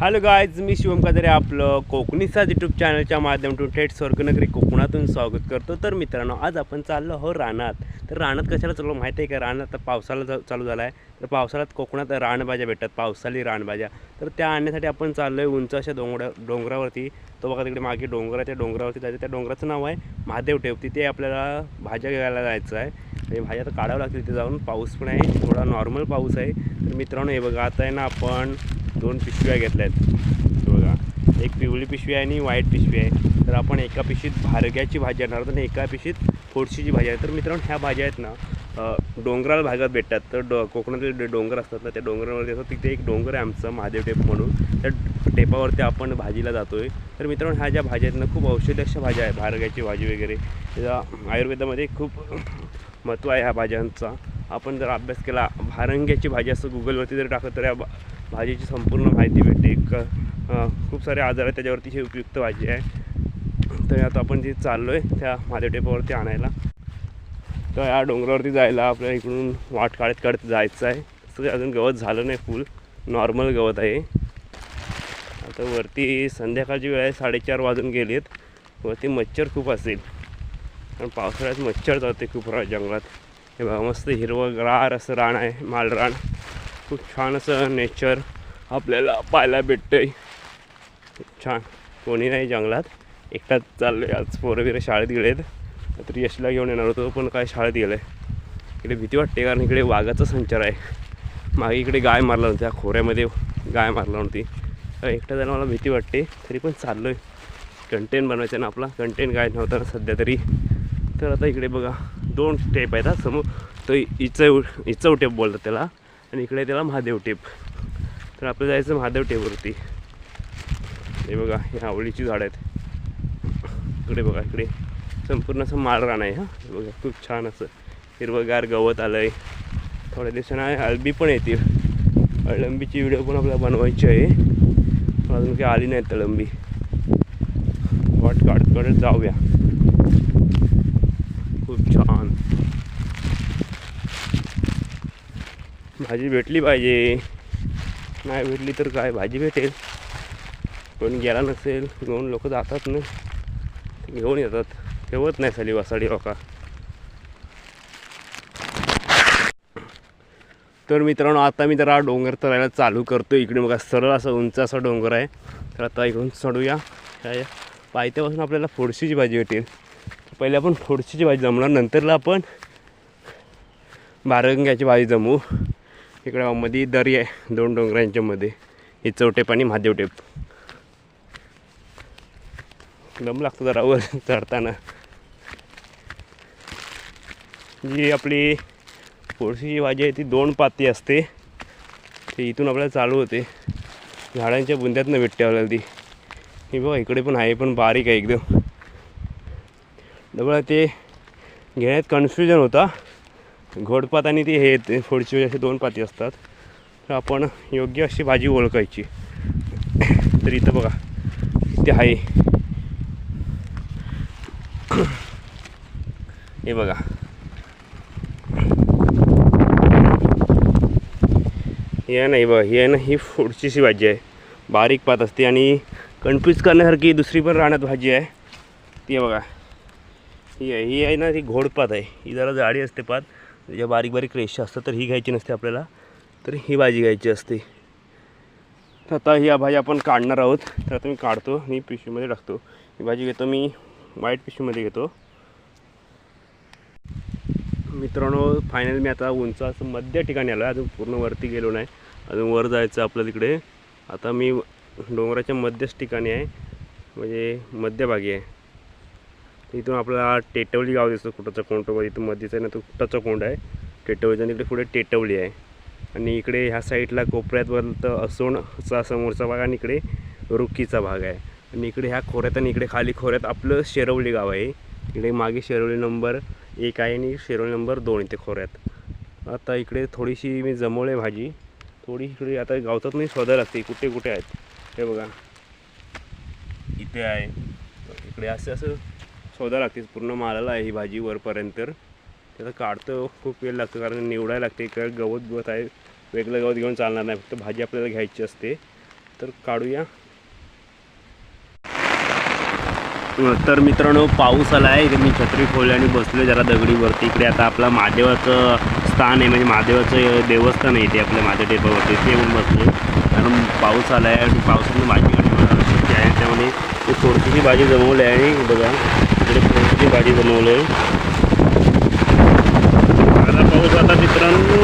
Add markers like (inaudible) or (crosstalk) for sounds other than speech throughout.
Hello guys मी शिवम काजरे आपलं कोकणीचा यूट्यूब चॅनलच्या माध्यमातून थेट स्वर्गनगरी कोकणातून स्वागत करतो. तर मित्रांनो आज आपण चाललो हो रानात. तर रानात कशाला चाललो माहिती आहे का? रानात आता पावसाला जा- चालू झाला आहे तर पावसाळ्यात कोकणात रानभाज्या भेटतात पावसाळी रानभाज्या. तर त्या आणण्यासाठी आपण चाललो आहे उंच अशा डोंगरा डोंगरावरती. तो बघा तिकडे मागे डोंगर त्या डोंगरावरती जायचं. त्या डोंगराचं नाव आहे महादेव ठेव. तिथे आपल्याला भाज्या घ्यायला जायचं आहे. आणि भाज्या तर काढावं लागतील तिथे जाऊन. पाऊस पण आहे. थोडा नॉर्मल पाऊस आहे. तर मित्रांनो हे बघा आता आहे ना आपण दोन पिशव्या घेतल्या आहेत. बघा. एक पिवळी पिशवी आहे आणि व्हाईट पिशवी आहे. तर आपण एका पिशवीत भारग्याची भाजी आणणार आहोत आणि एका पिशवीत फोडशीची भाजी आहे तर मित्रांनो ह्या भाज्या आहेत ना डोंगराळ भागात भेटतात. तर डो कोकणातील जे डोंगर असतात ना त्या डोंगरावरती असतात. तिथे एक डोंगर आहे आमचं महादेव टेप म्हणून. त्या टेपावरती आपण भाजीला जातो आहे तर मित्रांनो ह्या ज्या भाज्या आहेत ना खूप औषधी अशा भाज्या आहे भारग्याची भाजी वगैरे. त्याचा आयुर्वेदामध्ये खूप महत्त्व आहे ह्या भाज्यांचा. आपण जर अभ्यास केला भारंग्याची भाजी असं गुगलवरती जर टाकलं तर या भाजीची संपूर्ण माहिती भेटते. क खूप सारे आजार आहेत त्याच्यावरती ही उपयुक्त भाजी आहे. तर आता आपण जी चाललो आहे त्या महादेव टेपावरती आणायला. तर या डोंगरावरती जायला आपल्याला इकडून वाट काढत काढत जायचं आहे. तसं अजून गवत झालं नाही फुल. नॉर्मल गवत आहे. आता वरती संध्याकाळची वेळ आहे साडेचार वाजून गेली आहेत वरती मच्छर खूप असेल. कारण पावसाळ्यात मच्छर जाते खूप रा जंगलात. हे बघा मस्त हिरवंगार असं रान आहे मालरान. खूप छान असं नेचर आपल्याला पाहायला भेटतंय. खूप छान. कोणी नाही जंगलात. एकटाच चाललो आहे आज. पोरं बिरं शाळेत गेलेत. तर यशला घेऊन येणार होतो पण काय शाळेत गेलं आहे इकडे भीती वाटते कारण इकडे वाघाचा संचार आहे. मागे इकडे गाय मारला नव्हत्या त्या खोऱ्यामध्ये गाय मारला नव्हती तर एकटा जायला मला भीती वाटते. तरी पण चाललो आहे कंटेंट बनवायचा ना आपला. कंटेंट काय नव्हता ना सध्या तरी. तर आता इकडे बघा. दोन टेप आहेत हा. समोर तो इचव इचव टेप बोलतात त्याला. आणि इकडे त्याला महादेव टेप. तर आपलं जायचं महादेव टेपवरती हे बघा हे आवळीची झाडं आहेत. इकडे बघा इकडे. संपूर्ण असं माळरान आहे हां. हे बघा खूप छान असं हिरवंगार गवत आलं आहे थोड्या दिवसांना अळबी पण येतील. अळंबीची व्हिडिओ पण आपल्याला बनवायची आहे. पण अजून काही आली नाही तळंबी वाट काढत काढत जाऊया. खूप छान. भाजी भेटली पाहिजे. नाही भेटली तर काय? भाजी भेटेल. कोण गेला नसेल घेऊन लोक जातात ना. घेऊन येतात. ठेवत नाही साली वासाडी लोका तर मित्रांनो आता मी जरा डोंगर चढायला चालू करतो. इकडे बघा सरळ असं उंच असा डोंगर आहे. तर आता इकडून चढूया. काय पायथ्यापासून आपल्याला फोडशीची भाजी भेटेल. पहिले आपण फोडशीची भाजी जमणार नंतरला आपण भारंग्याची भाजी जमू. इकडे मध्ये दरी आहे दोन डोंगरांच्या मध्ये ही चौटेप आणि महादेव टेप दम लागतो जरा वर (laughs) चढताना. जी आपली फोडशीची भाजी आहे ती दोन पाती असते. ते इथून आपल्याला चालू होते. झाडांच्या बुंद्यातनं भेटते आपल्याला ती. ही बघा इकडे पण आहे पण बारीक आहे एकदम. डबल ते घेण्यात कन्फ्युजन होता. घोडपात आणि ती हे ते फोडची असे दोन पाती असतात. तर आपण योग्य अशी भाजी ओळखायची. तर इथं बघा इथे आहे. हे बघा. हे आहे नाही बघा हे आहे ना ही फोडचीशी भाजी आहे. बारीक पात असते आणि कन्फ्यूज करण्यासारखी दुसरी पण राहण्यात भाजी आहे. ती बघा. ही आहे ही आहे ना ती घोडपात आहे. ही जरा जाडी असते पात. ज्या बारीक बारीक रेषा असतात तर ही घ्यायची नसते आपल्याला. तर ही भाजी घ्यायची असते. तर आता ही भाजी आपण काढणार आहोत. तर आता मी काढतो आणि पिशवीमध्ये टाकतो. ही भाजी घेतो मी व्हाईट पिशवीमध्ये घेतो. मित्रांनो फायनल मी आता उंच असं मध्य ठिकाणी आलो आहे अजून पूर्ण वरती गेलो नाही. अजून वर जायचं आपलं तिकडे. आता मी डोंगराच्या मध्यच ठिकाणी आहे. म्हणजे मध्यभागी आहे. तर इथून आपल्याला टेटवली गाव दिसतो कुठंचं कोंड इथून मध्येच आहे ना तो कुठाचा कोंड आहे. टेटवलीचा आणि इकडे पुढे टेटवली आहे. आणि इकडे ह्या साईडला कोपऱ्यात बोलत असोणचा समोरचा भाग आणि इकडे रुकीचा भाग आहे. आणि इकडे ह्या खोऱ्यात आणि इकडे खाली खोऱ्यात आपलं शेरवली गाव आहे. इकडे मागे शेरवली नंबर एक आहे आणि शेरवली नंबर दोन इथे खोऱ्यात. आता इकडे थोडीशी मी जमवले भाजी. थोडी इकडे आता गावतात नाही शोधायला लागते. कुठे कुठे आहेत? हे बघा. इथे आहे. इकडे असं असं शोधा लागते पूर्ण मालाला आहे ही भाजी वरपर्यंत. त्याचं काढतं खूप वेळ लागतो कारण निवडायला लागते. इकडे गवत गवत आहे. वेगळं गवत घेऊन चालणार नाही. फक्त भाजी आपल्याला घ्यायची असते. तर काढूया. तर मित्रांनो पाऊस आला आहे. इथे मी छत्री खोलली आणि बसलो जरा दगडीवरती. इकडे आता आपला महादेवाचं स्थान आहे. म्हणजे महादेवाचं देवस्थान आहे इथे आपल्या माझ्या टेपावरती. ते येऊन बसलो कारण पाऊस आला आहे आणि पावसाने भाजी आहे. त्यामुळे ते फोडकीची भाजी जमवली आहे. आणि बघा. इकडे भाजी जमवली आहे आता पाऊस आता मित्रांनो.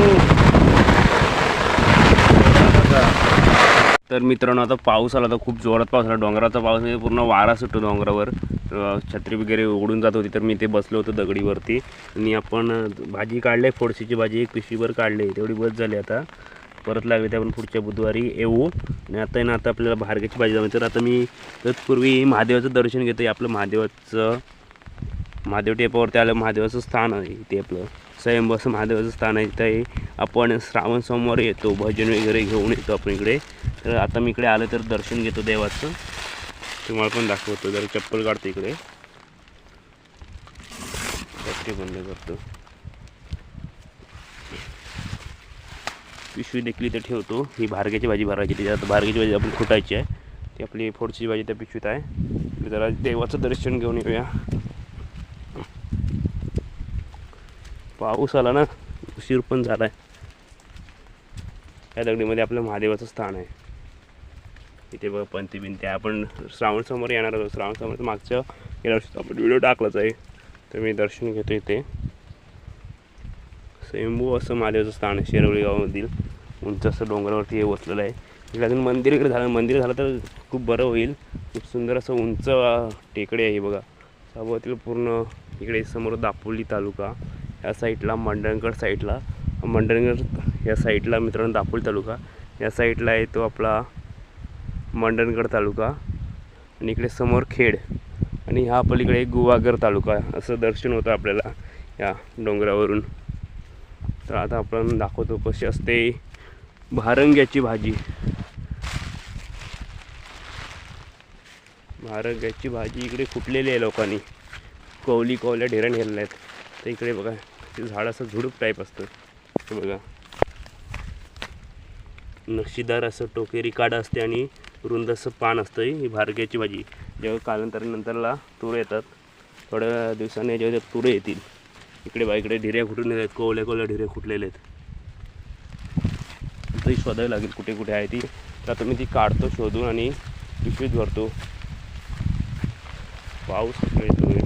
तर मित्रांनो आता पाऊस आला तर खूप जोरात पाऊस आला. डोंगराचा पाऊस म्हणजे पूर्ण वारा सुटतो डोंगरावर. छत्री वगैरे उघडून जात होती तर मी ते बसलो होतो दगडीवरती. आणि आपण भाजी काढली फोडशीची भाजी एक पिशवीभर काढली. तेवढी बस झाली आता. परत लागली ते आपण पुढच्या बुधवारी येऊ. आणि आता आहे ना आता आपल्याला भारगाची भाजी जमायची तर आता मी तत्पूर्वी महादेवाचं दर्शन घेतो आहे आपलं महादेवाचं महादेव टेपावरती आलं महादेवाचं स्थान आहे इथे आपलं. स्वयंबस महादेवाचं स्थान आहे तिथे आपण श्रावण सोमवार येतो भजन वगैरे घेऊन येतो आपण इकडे. तर आता मी इकडे आलं तर दर्शन घेतो देवाचं. तुम्हाला पण दाखवतो जरा चप्पल काढतो इकडे. बंद करतो. पिशवी देखील इथे ठेवतो. ही भारग्याची भाजी भरायची त्याच्यात भारग्याची भाजी आपण खुटायची आहे. ती आपली फोडची भाजी त्या पिशवीत आहे. जरा देवाचं दर्शन घेऊन येऊया. पाऊस आला ना उशीर पण झाला आहे या दगडीमध्ये आपलं महादेवाचं स्थान आहे. इथे बघा पंती बिंती. आहे आपण श्रावण समोर येणार आहोत. श्रावण समोर मागच्या गेल्या वर्षी आपण व्हिडिओ टाकलाच आहे. तर मी दर्शन घेतो इथे. स्वयंभू असं महादेवाचं स्थान आहे शेरवळी गावामधील. उंच असं डोंगरावरती हे वसलेलं आहे. इकडे अजून मंदिर इकडे झालं. मंदिर झालं तर खूप बरं होईल. खूप सुंदर असं उंच टेकडे आहे बघा. सभोवतील पूर्ण इकडे समोर दापोली तालुका. या साईडला मंडणगड साईडला. मंडणगड या साईडला मित्रांनो दापोली तालुका. या साईडला आहे तो आपला मंडणगड तालुका. आणि इकडे समोर खेड. आणि ह्या पलीकडे गुवागर तालुका. असं दर्शन होतं आपल्याला या डोंगरावरून. तर आता आपण दाखवतो कशी असते भारंग्याची भाजी. भारंग्याची भाजी इकडे फुटलेली आहे लोकांनी. कवली कवल्या ढेऱ्या नेलेल्या आहेत. तर इकडे बघा ते झाड असं झुडूप टाईप असतं. हे बघा. नक्षीदार असं टोकेरी काड असते आणि रुंद असं पान असतं ही भारग्याची भाजी. जेव्हा कालांतरानंतरला तुरे येतात थोड्या दिवसांनी जेव्हा त्या तुरे येतील. इकडे बा इकडे ढिऱ्या खुटून आहेत कोवल्या कोवल्या ढिऱ्या फुटलेले आहेत. तरी शोधावी लागेल कुठे कुठे आहे ती. तर आता मी ती काढतो शोधून आणि पिशवीत भरतो. पाऊस कुठे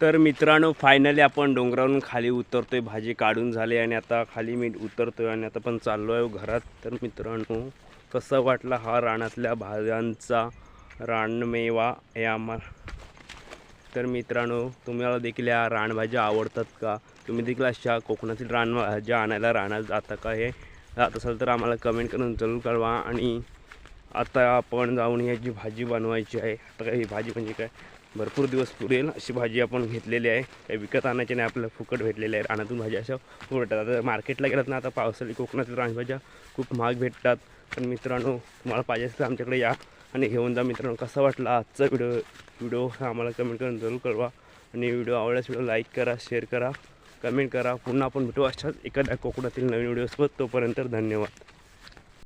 तर मित्रांनो फायनली आपण डोंगरावरून खाली उतरतो आहे भाजी काढून झाली आणि आता खाली मी आहे आणि आता पण चाललो आहे घरात. तर मित्रांनो कसं वाटला हा रानातल्या भाज्यांचा रानमेवा हे आम्हाला तर मित्रांनो तुम्हाला देखील या रानभाज्या आवडतात का? तुम्ही देखील अशा कोकणातील रानभाज्या आणायला राहणार जाता का हे जात असाल तर आम्हाला कमेंट करून जरूर कळवा. आणि आता आपण जाऊन याची भाजी बनवायची आहे. आता ही भाजी म्हणजे काय? भरपूर दिवस पुरेल अशी भाजी आपण घेतलेली आहे. काही विकत आणायची नाही आपल्याला फुकट भेटलेली आहे. रानातून भाज्या अशा फुकटात आता मार्केटला गेलात ना आता पावसाळी कोकणातील रानभाज्या खूप महाग भेटतात. पण मित्रांनो तुम्हाला पाहिजे असेल आमच्याकडे या आणि घेऊन जा मित्रांनो. कसा वाटला आजचा व्हिडिओ? व्हिडिओ हा आम्हाला कमेंट करून जरूर कळवा. आणि व्हिडिओ आवडल्यास व्हिडिओ लाईक करा शेअर करा कमेंट करा. पुन्हा आपण भेटू अशाच एखाद्या कोकणातील नवीन व्हिडिओसोबत. तोपर्यंत धन्यवाद.